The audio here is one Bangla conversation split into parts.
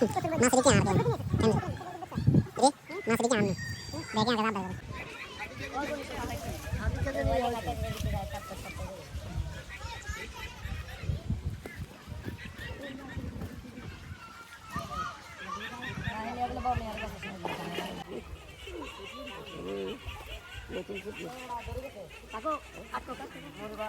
মাছ রেখে আর কেন রে মাছ রেখে আনু দেখে আগে দাদা সব জায়গা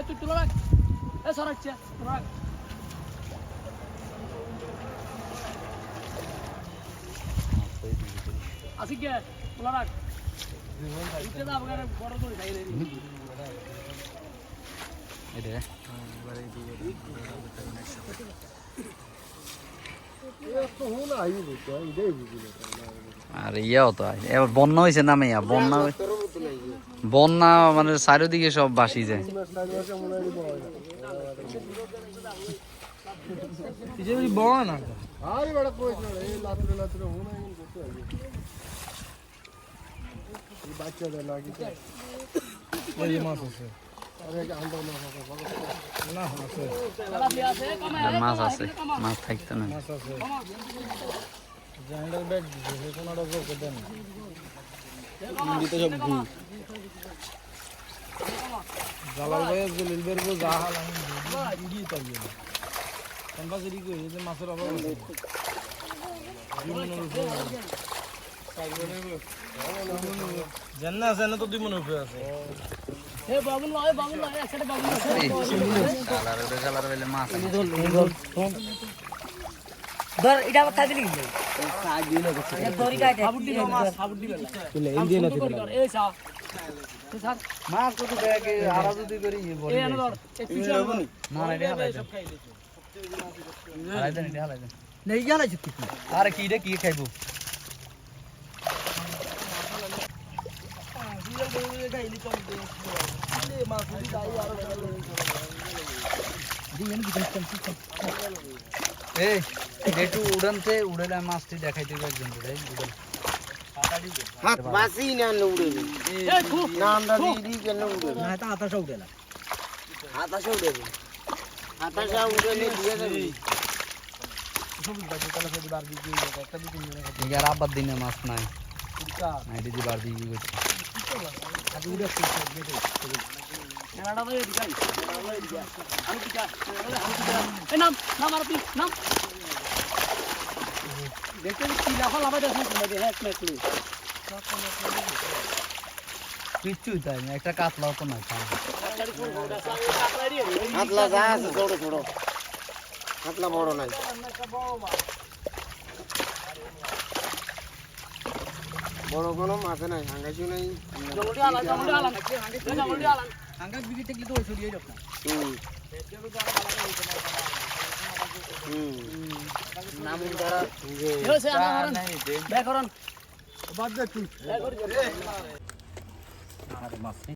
নিল এ তুই তুলো রাখ। এ সরাচ্ছে আসি কে তুলো রাখ। আর ইয়েও তো আছে। এবার বন্যা হয়েছে নামে ইয়া বন্যা বন্যা মানে চারিদিকে সব বাসি যায়। মাছ আছে মাছ থাকতো না। মাছ আছে জান্ডার ব্যাগ দিছে কোনটা জোর করে দেন দিতে সব ভুল জালাল ভাই জলিল বের গো যা আমি গিয়ে তাই কোনটা যদি কই যে মাছের অভাব আছে। জান্না আছে। না তো দুই মনে উপরে আছে? এ বাবুল লয় বাবুল লয় একসাথে বাবুল লয় কালার ওটা কালার বেলে মাছ আছে। ধর এটা আবার খাই দিলি দড়ি কাটে সাবুটি মাছ সাবুটি বেলা ইন্ডিয়ান আছে এই সা তো স্যার মাছ কত ব্যাগে আড়া যদি করি ইয়ে বলে এই আনো ধর এই পিছে আনো। ধর। না না এটা হালাই সব খাই দিয়েছে। হালাই দেন এটা হালাই দেন। নেই গেল চুক্তি আরে কি রে কি খাইবো? এই একটু উড়ানতে উড়েলে মাছটি দেখাইতে হবে একজন করে উড়ান হাত বাসি না উড়ে এই খু না আমরা দিদি কেন উড়ে না? এটা আতাশা উঠেলা হাতাশে উড়ে হাতাশা উড়ে নিয়ে দিয়ে দেবে। আবার দিনে মাছ নাই। দিদি বার দিয়ে করছে এনাটা তো এদিকে আই। আমি কি চাই এই নাম নাম আর তুই না একটা কাতলাও তো নাই হাতলা যা আছে ছোট ছোট হাতলা বড় নাই বড় কোনো মাছ নাই হাঙ্গাইছু নাই জঙ্গলটি আলান জঙ্গলটি আলান জঙ্গলটি আলান আঙ্গার বিকে থেকে তো ওষুধ দিয়ে হুম। নাম ধরা হয়েছে আমার ব্যাকরণ বাদ দে তুই